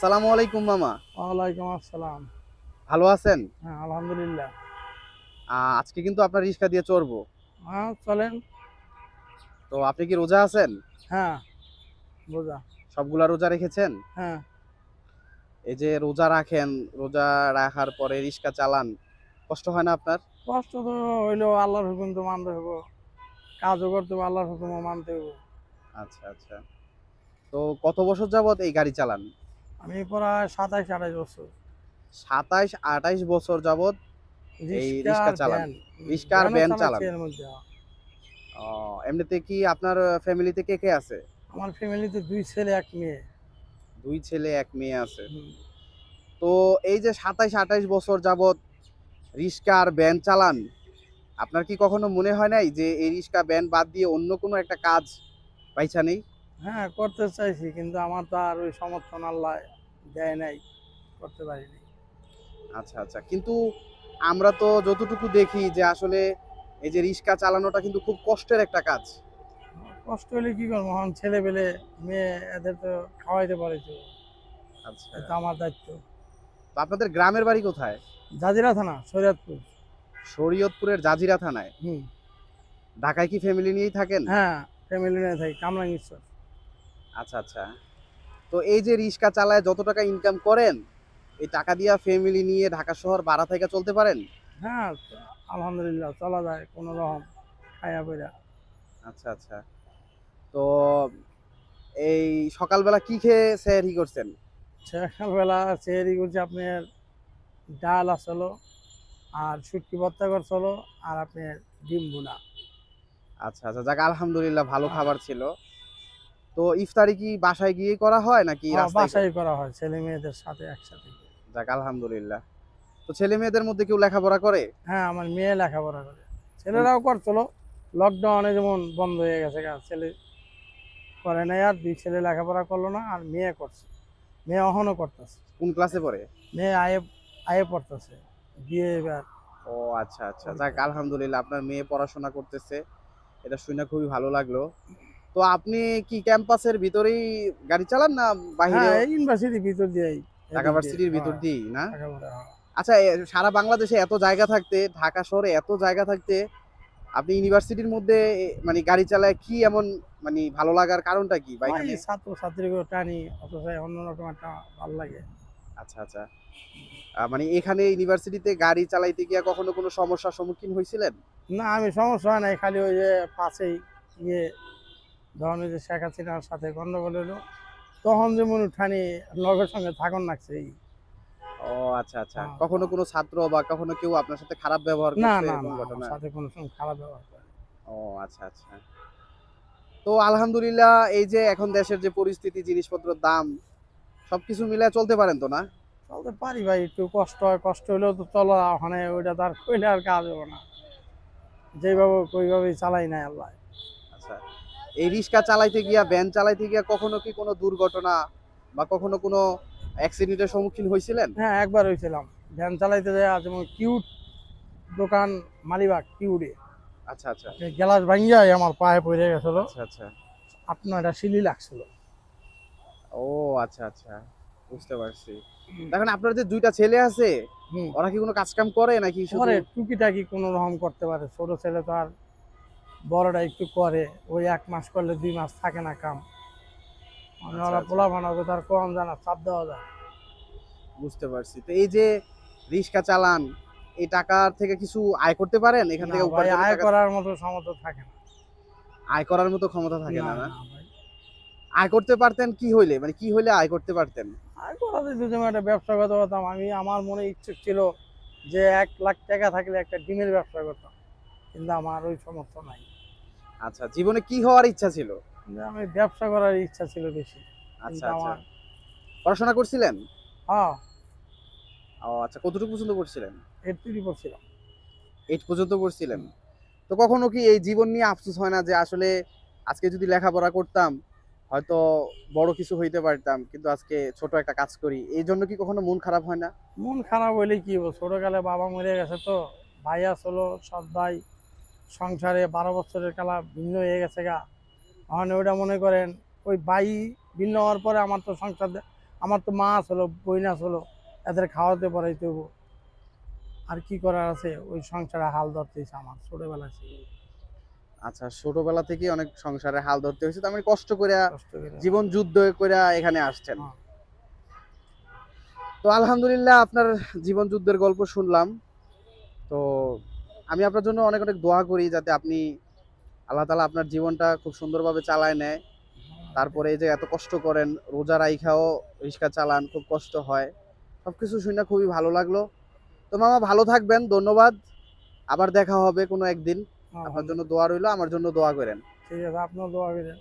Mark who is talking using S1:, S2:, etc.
S1: আসসালামু আলাইকুম মামা।
S2: ওয়ালাইকুম আসসালাম।
S1: ভালো আছেন?
S2: হ্যাঁ আলহামদুলিল্লাহ।
S1: আজকে কিন্তু আপনার রিক্সা দিয়ে চড়বো।
S2: হ্যাঁ চলেন।
S1: তো আপনি কি রোজা আছেন?
S2: হ্যাঁ বোঝা
S1: সবগুলা রোজা রেখেছেন?
S2: হ্যাঁ।
S1: এই যে রোজা রাখেন রোজা রাখার পরে রিক্সা চালান কষ্ট হয় না আপনার?
S2: কষ্ট তো হইলেও আল্লাহর হুকুম তো মানতে হব কাজও করতে হবে আল্লাহর হুকুমও মানতে হব
S1: আচ্ছা আচ্ছা। তো কত বছর যাবত এই গাড়ি চালান?
S2: আমি প্রায় সাতাইশ আঠাইশ বছর।
S1: এই
S2: রিক্সা
S1: চালান।
S2: ভ্যান
S1: এমনিতে কি আপনার ফ্যামিলিতে কে কে আছে?
S2: আমার ফ্যামিলিতে দুই ছেলে এক মেয়ে।
S1: দুই ছেলে এক মেয়ে আছে। তো এই যে সাতাইশ আঠাইশ বছর যাবত রিক্সা আর ভ্যান চালান আপনার কি কখনো মনে হয় নাই যে এই রিক্সা ভ্যান বাদ দিয়ে অন্য কোনো একটা কাজ পাইছা নেই?
S2: হ্যাঁ করতে চাইছি কিন্তু আমার তো আর ওই সমর্থন আল্লাহ দেয় নাই করতে পারিনি।
S1: আচ্ছা আচ্ছা। কিন্তু আমরা তো যতটুকু দেখি যে আসলে এই যে রিক্সা চালানোটা কিন্তু খুব কষ্টের একটা কাজ।
S2: কষ্ট হলে কি করব? এখন ছেলে পেলে মেয়ে এদের তো খাওয়াইতে পারে তো
S1: আচ্ছা।
S2: এটা আমার দায়িত্ব।
S1: তো আপনাদের গ্রামের বাড়ি কোথায়?
S2: জাজিরা থানা শরীয়তপুর।
S1: শরীয়তপুরের জাজিরা থানায়?
S2: হুম।
S1: ঢাকায় কি ফ্যামিলি নিয়েই থাকেন?
S2: হ্যাঁ ফ্যামিলি নিয়ে থাকি কামরাঙ্গীশ্বর।
S1: আচ্ছা আচ্ছা। তো এই যে রিক্সা চালায় যত টাকা ইনকাম করেন এই টাকা দিয়া ফ্যামিলি নিয়ে ঢাকা শহর ভাড়া থেকে চলতে পারেন?
S2: হ্যাঁ আলহামদুলিল্লাহ চলা যায় কোনো রকম খায়া পইরা।
S1: আচ্ছা আচ্ছা। তো এই সকালবেলা কি খেয়ে সেহরি করছেন?
S2: সকালবেলা চেহারি করছে আপনার ডাল আসলো আর শুটকি ভর্তা করছিল আর আপনার ডিম বুনা
S1: আচ্ছা আচ্ছা যাক আলহামদুলিল্লাহ ভালো খাবার ছিল। তো ইফতারি কি বাসায় গিয়ে করা হয় নাকি
S2: হ্যাঁ, বাসায় করা হয় ছেলে মেয়েদের সাথে একসাথে।
S1: যাক আলহামদুলিল্লাহ। তো ছেলে মেয়েদের মধ্যে কেউ লেখাপড়া করে?
S2: হ্যাঁ আমার মেয়ে লেখাপড়া করে। ছেলেরাও করছিল। লকডাউনে যেমন বন্ধ হয়ে গেছে ছেলে করে নাই আর দুই ছেলে লেখাপড়া করল না আর মেয়ে করছে। মেয়ে এখনও করতেছে।
S1: কোন ক্লাসে পড়ে?
S2: মেয়ে আয়ে আয়ে পড়তেছে বিয়ে এবার।
S1: ও আচ্ছা আচ্ছা। যাক আলহামদুলিল্লাহ আপনার মেয়ে পড়াশোনা করতেছে। এটা শুনে খুবই ভালো লাগল। তো আপনি কি ক্যাম্পাসের ভিতরেই গাড়ি চালান না বাইরে
S2: হ্যাঁ ইউনিভার্সিটির ভিতর দিয়েই
S1: ঢাকা ভার্সিটির ভিতর দিয়েই না? আচ্ছা সারা বাংলাদেশে এত জায়গা থাকতে ঢাকা শহরে এত জায়গা থাকতে আপনি ইউনিভার্সিটির মধ্যে মানে গাড়ি চালায় কি এমন মানে ভালো লাগার কারণটা কি?
S2: ছাত্র ছাত্রীকে টানি অথচ অন্যরকম একটা ভালো লাগে।
S1: আচ্ছা আচ্ছা। মানে এখানে ইউনিভার্সিটিতে গাড়ি চালাইতে গিয়ে কখনো কোনো সমস্যার সম্মুখীন হয়েছিলেন
S2: না আমি সমস্যা হয় নাই খালি ওই যে পাশেই ইয়ে ধরেন যে শেখ হাসিনার সাথে গন্ডগোল হলো তখন যেমন উঠানি লগের সঙ্গে থাকুন লাগছে এই।
S1: ও আচ্ছা আচ্ছা।
S2: হ্যাঁ।
S1: কখনো কোনো ছাত্র বা কখনো কেউ আপনার সাথে খারাপ ব্যবহার
S2: না না
S1: ঘটনা?
S2: সাথে কোনো সময় খারাপ ব্যবহার করে
S1: ও আচ্ছা আচ্ছা। তো আলহামদুলিল্লাহ এই যে এখন দেশের যে পরিস্থিতি জিনিসপত্রের দাম সবকিছু মিলে চলতে পারেন তো না?
S2: চলতে পারি ভাই একটু কষ্ট হয় কষ্ট হলেও তো চলো ওখানে ওইটা তার কইলে আর কাজ হবে না। যেভাবে ওইভাবেই চালাই নাই আল্লাহ।
S1: আচ্ছা। এই রিক্সা চালাইতে গিয়া ভ্যান চালাইতে গিয়া কখনো কি কোনো দুর্ঘটনা বা কখনো কোনো অ্যাক্সিডেন্টের সম্মুখীন হয়েছিলেন
S2: হ্যাঁ একবার হয়েছিলাম ভ্যান চালাইতে যায় যেমন কিউট দোকান মালিবাগ কিউটে।
S1: আচ্ছা আচ্ছা।
S2: গ্লাস ভাঙ্গিয়াই আমার পায়ে পড়ে গেছিল।
S1: আচ্ছা আচ্ছা।
S2: আপনার এটা সিলি লাগছিল।
S1: ও আচ্ছা আচ্ছা। বুঝতে পারছি। দেখেন আপনার যে দুইটা ছেলে আছে ওরা কি কোনো কাজ কাম করে নাকি
S2: করে টুকিটাকি কোনো রকম করতে পারে। ছোট ছেলে তো আর বড়টা একটু করে ওই এক মাস করলে দুই মাস থাকে না কাম।
S1: আচ্ছা,
S2: ওরা
S1: আচ্ছা।
S2: পোলা বানাবে তার কম জানা চাপ দেওয়া যায়।
S1: বুঝতে পারছি। তো এই যে রিক্সা চালান এই টাকার থেকে কিছু আয় করতে পারেন? এখান থেকে
S2: ভাই, আয় করার মতো সামর্থ্য থাকে না।
S1: আয় করার মতো ক্ষমতা থাকে না। আয় করতে পারতেন কি হইলে? মানে কি হইলে আয় করতে পারতেন?
S2: আয় করা যেত একটা ব্যবসা করতে পারতাম আমি আমার মনে ইচ্ছুক ছিল যে এক লাখ টাকা থাকলে একটা ডিমের ব্যবসা করতাম। কিন্তু আমার ওই সমর্থ নাই।
S1: আচ্ছা জীবনে কি হওয়ার ইচ্ছা ছিল?
S2: আমি ব্যবসা করার ইচ্ছা ছিল বেশি।
S1: আচ্ছা
S2: কিন্তু
S1: আচ্ছা।
S2: আমার
S1: পড়াশোনা করছিলেন?
S2: হ্যাঁ।
S1: ও আচ্ছা কতটুকু পর্যন্ত পড়ছিলেন?
S2: এর পড়ছিলাম।
S1: এইট পর্যন্ত পড়ছিলেন। তো কখনো কি এই জীবন নিয়ে আফসোস হয় না যে আসলে আজকে যদি লেখাপড়া করতাম হয়তো বড় কিছু হইতে পারতাম কিন্তু আজকে ছোট একটা কাজ করি? এই জন্য কি কখনো মন খারাপ হয় না?
S2: মন খারাপ হইলে কি হব ছোটকালে বাবা মরে গেছে তো ভাই আসলো সৎ ভাই সংসারে বারো বছরের কালা ভিন্ন হয়ে গেছে গা। এখন ওইটা মনে করেন ওই বাই ভিন্ন হওয়ার পরে আমার তো সংসার আমার তো মা হলো বইনা হলো এদের খাওয়াতে পড়াইতে হব আর কি করার আছে? ওই সংসারে হাল ধরতেছে আমার ছোটবেলা থেকে।
S1: আচ্ছা ছোটবেলা থেকে অনেক সংসারে হাল ধরতে হয়েছে তার মানে কষ্ট করে
S2: কষ্ট করে।
S1: জীবন যুদ্ধ করে এখানে আসছেন।
S2: হ্যাঁ।
S1: তো আলহামদুলিল্লাহ আপনার জীবন যুদ্ধের গল্প শুনলাম। তো আমি আপনার জন্য অনেক অনেক দোয়া করি যাতে আপনি আল্লাহ তালা আপনার জীবনটা খুব সুন্দরভাবে চালায় নেয়। তারপরে এই যে এত কষ্ট করেন রোজা রাইখাও রিক্সা চালান খুব কষ্ট হয়। সব কিছু শুনে খুবই ভালো লাগল। তো মামা ভালো থাকবেন ধন্যবাদ। আবার দেখা হবে কোনো একদিন।
S2: হ্যাঁ,
S1: আপনার জন্য দোয়া রইল আমার জন্য দোয়া করেন।
S2: ঠিক আছে আপনার দোয়া করেন।